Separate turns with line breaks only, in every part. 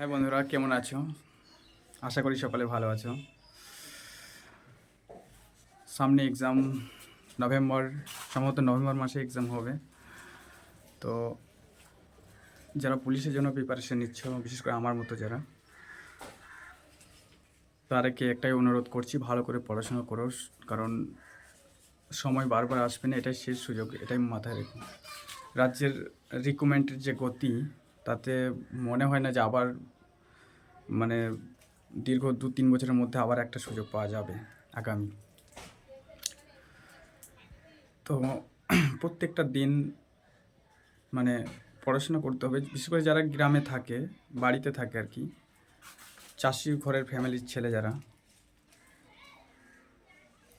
হ্যাঁ বন্ধুরা, কেমন আছো? আশা করি সকালে ভালো আছো। সামনে এক্সাম নভেম্বর, সম্ভবত নভেম্বর মাসে এক্সাম হবে। তো যারা পুলিশের জন্য প্রিপারেশন নিচ্ছ, বিশেষ করে আমার মতো যারা, তাদেরকে একটাই অনুরোধ করছি, ভালো করে পড়াশোনা করো। কারণ সময় বারবার আসবে না, এটাই শেষ সুযোগ, এটাই মাথায় রেখো। রাজ্যের রিক্রুটমেন্টের যে গতি তাতে মনে হয় না যে আবার মানে দীর্ঘ দু তিন বছরের মধ্যে আবার একটা সুযোগ পাওয়া যাবে আগামী। তো প্রত্যেকটা দিন মানে পড়াশোনা করতে হবে, বিশেষ করে যারা গ্রামে থাকে, বাড়িতে থাকে আর কি, চাষি ঘরের ফ্যামিলির ছেলে যারা,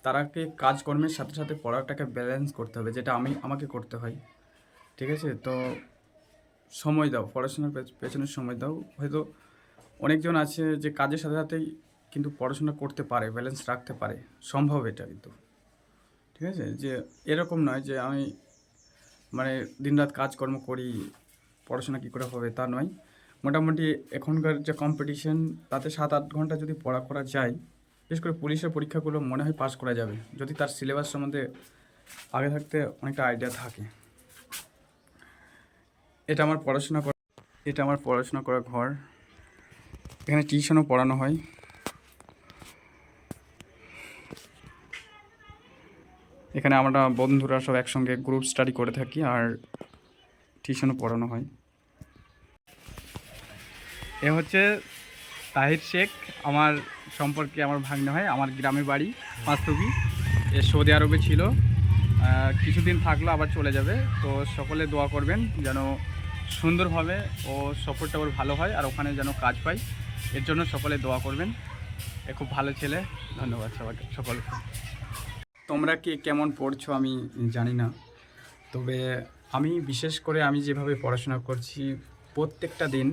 তারাকে কাজকর্মের সাথে সাথে পড়াটাকে ব্যালেন্স করতে হবে, যেটা আমি, আমাকে করতে হয়। ঠিক আছে? তো সময় দাও, পড়াশোনার পেছনে সময় দাও। হয়তো অনেকজন আছে যে কাজের সাথে সাথেই কিন্তু পড়াশোনা করতে পারে ব্যালেন্স রাখতে পারে। সম্ভব এটা কিন্তু। ঠিক আছে? যে এরকম নয় যে আমি মানে দিনরাত কাজকর্ম করি, পড়াশোনা কী করে হবে তা নয়। মোটামুটি এখনকার যে কম্পিটিশন তাতে সাত আট ঘণ্টা যদি পড়া করা যায়, বিশেষ করে পুলিশের পরীক্ষাগুলো মনে হয় পাস করা যাবে। যদি তার সিলেবাস সম্বন্ধে আগে থাকতে অনেকটা আইডিয়া থাকে। এটা আমার পড়াশোনা করা, এটা আমার পড়াশোনা করা ঘর। এখানে টিউশনও পড়ানো হয়। এখানে আমরা বন্ধুরা সব একসঙ্গে গ্রুপ স্টাডি করে থাকি আর টিউশনও পড়ানো হয়। এ হচ্ছে তাহির শেখ। আমার সম্পর্কে আমার ভাগ্নে হয় আমার গ্রামের বাড়ি পাঁচতবি এ সৌদি আরবে ছিল। কিছুদিন থাকল, আবার চলে যাবে। তো সকলে দোয়া করবেন যেন সুন্দরভাবে ও সফরটা ওর ভালো হয় আর ওখানে যেন কাজ পাই, এর জন্য সকলে দোয়া করবেন। এ খুব ভালো ছেলে, ধন্যবাদ সবাইকে সকলকে। তোমরা কি কেমন পড়ছো আমি জানি না, তবে আমি বিশেষ করে আমি যেভাবে পড়াশোনা করছি, প্রত্যেকটা দিন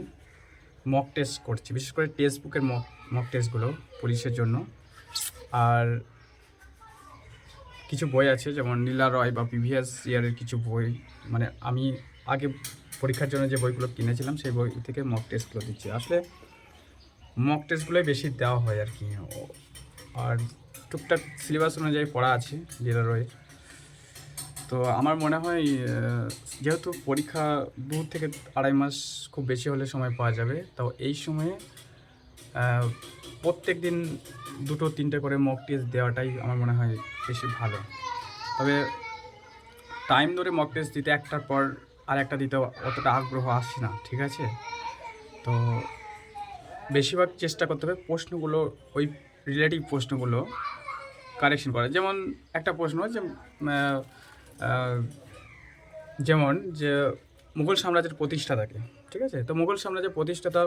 মক টেস্ট করছি, বিশেষ করে টেক্সট বুকের মক মক টেস্টগুলো পুলিশের জন্য। আর কিছু বই আছে, যেমন নীলা রয় বা প্রিভিয়াস ইয়ারের কিছু বই মানে আমি আগে পরীক্ষার জন্য যে বইগুলো কিনেছিলাম, সেই বই থেকে মক টেস্টগুলো দিচ্ছি। আসলে মক টেস্টগুলোই বেশি দেওয়া হয় আর কি। আর টুকটাক সিলেবাস অনুযায়ী পড়া আছে লীলা রয়ের তো আমার মনে হয় যেহেতু পরীক্ষা দু থেকে আড়াই মাস খুব বেশি হলে সময় পাওয়া যাবে তো এই সময়ে প্রত্যেক দিন দুটো, তিনটে করে মক টেস্ট দেওয়াটাই আমার মনে হয় বেশি ভালো। তবে টাইম ধরে মক টেস্ট দিতে একটার পর আর একটা দিতে অতটা আগ্রহ আসছে না, ঠিক আছে? তো বেশিরভাগ চেষ্টা করতে হবে প্রশ্নগুলো, ওই রিলেটিভ প্রশ্নগুলো কারেকশন করা যেমন একটা প্রশ্ন যে যেমন যে, মুঘল সাম্রাজ্যের প্রতিষ্ঠাতাকে ঠিক আছে? তো মুঘল সাম্রাজ্যের প্রতিষ্ঠাতা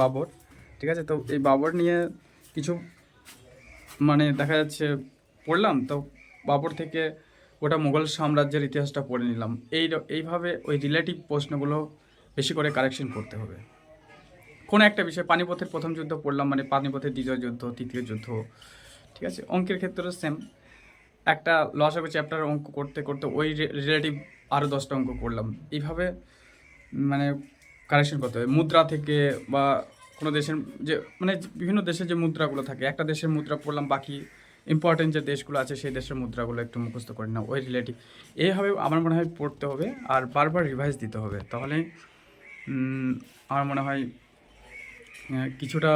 বাবর, ঠিক আছে? তো এই বাবর নিয়ে কিছু মানে দেখা যাচ্ছে পড়লাম, তো বাবর থেকে ওটা মুঘল সাম্রাজ্যের ইতিহাসটা পড়ে নিলাম। এই এইভাবে ওই রিলেটিভ প্রশ্নগুলো বেশি করে কারেকশন করতে হবে। কোনো একটা বিষয়, পানিপথের প্রথম যুদ্ধ পড়লাম মানে পানিপথের দ্বিতীয় যুদ্ধ, তৃতীয় যুদ্ধ, ঠিক আছে? অঙ্কের ক্ষেত্রেও সেম একটা লসাগু চ্যাপ্টার অঙ্ক করতে করতে ওই রিলেটিভ আরও দশটা অঙ্ক করলাম। এইভাবে মানে কারেকশন করতে হবে। মুদ্রা থেকে বা কোনো দেশের যে মানে বিভিন্ন দেশের যে মুদ্রাগুলো থাকে, একটা দেশের মুদ্রা পড়লাম, বাকি ইম্পর্টেন্ট যে দেশগুলো আছে, সেই দেশের মুদ্রাগুলো একটু মুখস্থ করে নাও, ওই রিলেটিভ এইভাবে আমার মনে হয় পড়তে হবে আর বারবার রিভাইজ দিতে হবে। তাহলে আমার মনে হয় কিছুটা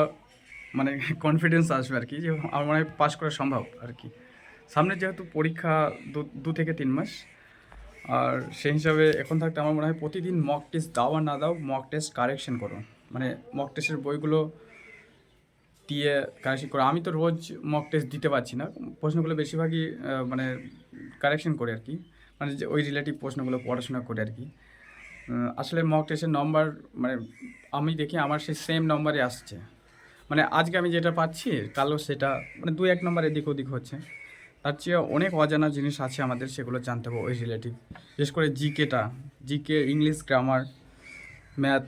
মানে কনফিডেন্স আসবে আর কি, যে আমার মনে হয় পাস করা সম্ভব আর কি। সামনে যেহেতু পরীক্ষা দু থেকে তিন মাস, আর সেই হিসাবে এখন থাকতে আমার মনে হয় প্রতিদিন মক টেস্ট দাও আর না দাও মক টেস্ট কারেকশন করো। মানে মক টেস্টের বইগুলো দিয়ে কারেকশন করে, আমি তো রোজ মক টেস্ট দিতে পারছি না। প্রশ্নগুলো বেশিরভাগই মানে কারেকশন করে আর কি। মানে যে ওই রিলেটিভ প্রশ্নগুলো পড়াশোনা করে আর কি। আসলে মক টেস্টের নম্বর মানে আমি দেখি আমার সেই সেম নম্বরে আসছে। মানে আজকে আমি যেটা পাচ্ছি, কালও সেটা মানে দু এক নম্বর এদিক ওদিক হচ্ছে। তার চেয়ে অনেক অজানা জিনিস আছে আমাদের, সেগুলো জানতে হবে ওই রিলেটিভ বিশেষ করে জিকেটা জিকে ইংলিশ গ্রামার ম্যাথ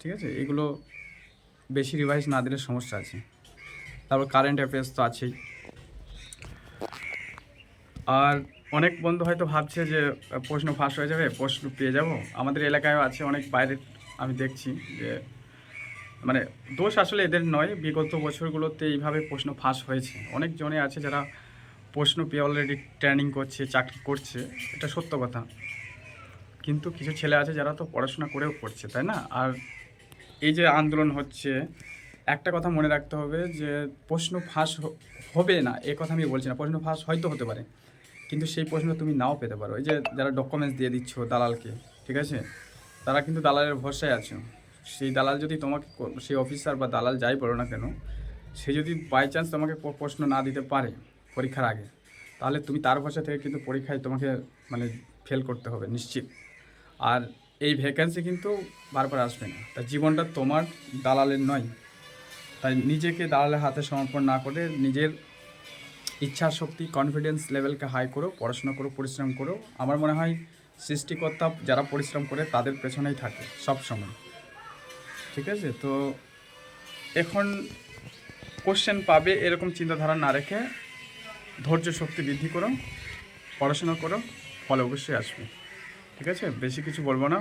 ঠিক আছে? এগুলো বেশি রিভাইজ না দিলে সমস্যা আছে। তারপর কারেন্ট অ্যাফেয়ার্স তো আছেই। আর অনেক বন্ধু হয়তো ভাবছে যে, প্রশ্ন ফাঁস হয়ে যাবে, প্রশ্ন পেয়ে যাব। আমাদের এলাকায়ও আছে অনেক বাইরে, আমি দেখছি যে মানে দোষ আসলে এদের নয়। বিগত বছরগুলোতে এইভাবে প্রশ্ন ফাঁস হয়েছে। অনেক জনে আছে যারা প্রশ্ন পেয়ে অলরেডি ট্রেনিং করছে, চাকরি করছে, এটা সত্য কথা। কিন্তু কিছু ছেলে আছে যারা তো পড়াশোনা করেও করছে, তাই না? আর এই যে আন্দোলন হচ্ছে একটা কথা মনে রাখতে হবে যে প্রশ্ন ফাঁস হবে না, এ কথা আমি বলছি না। প্রশ্ন ফাঁস হয়তো হতে পারে, কিন্তু সেই প্রশ্ন তুমি নাও পেতে পারো। এই যে যারা ডকুমেন্টস দিয়ে দিচ্ছ দালালকে, ঠিক আছে? তারা কিন্তু দালালের ভরসায় আছে। সেই দালাল যদি তোমাকে সেই অফিসার বা দালাল যাই বলো না কেন, সে যদি বাই চান্স তোমাকে প্রশ্ন না দিতে পারে পরীক্ষার আগে, তাহলে তুমি তার ভরসা থেকে কিন্তু পরীক্ষায় তোমাকে মানে ফেল করতে হবে নিশ্চিত। আর এই ভ্যাকেন্সি কিন্তু বারবার আসবে না। তার জীবনটা তোমার, দালালের নয়। তাই নিজেকে দালালের হাতে সমর্পণ না করে নিজের ইচ্ছা শক্তি কনফিডেন্স লেভেলকে হাই করো, পড়াশোনা করো, পরিশ্রম করো। আমার মনে হয় সৃষ্টিকর্তা যারা পরিশ্রম করে তাদের পেছনেই থাকে সব সময়। ঠিক আছে? তো এখন কোশ্চেন পাবে এরকম চিন্তাধারা না রেখে ধৈর্য শক্তি বৃদ্ধি করো, পড়াশোনা করো, ফলে অবশ্যই আসবে। ঠিক আছে? বেশি কিছু বলব না।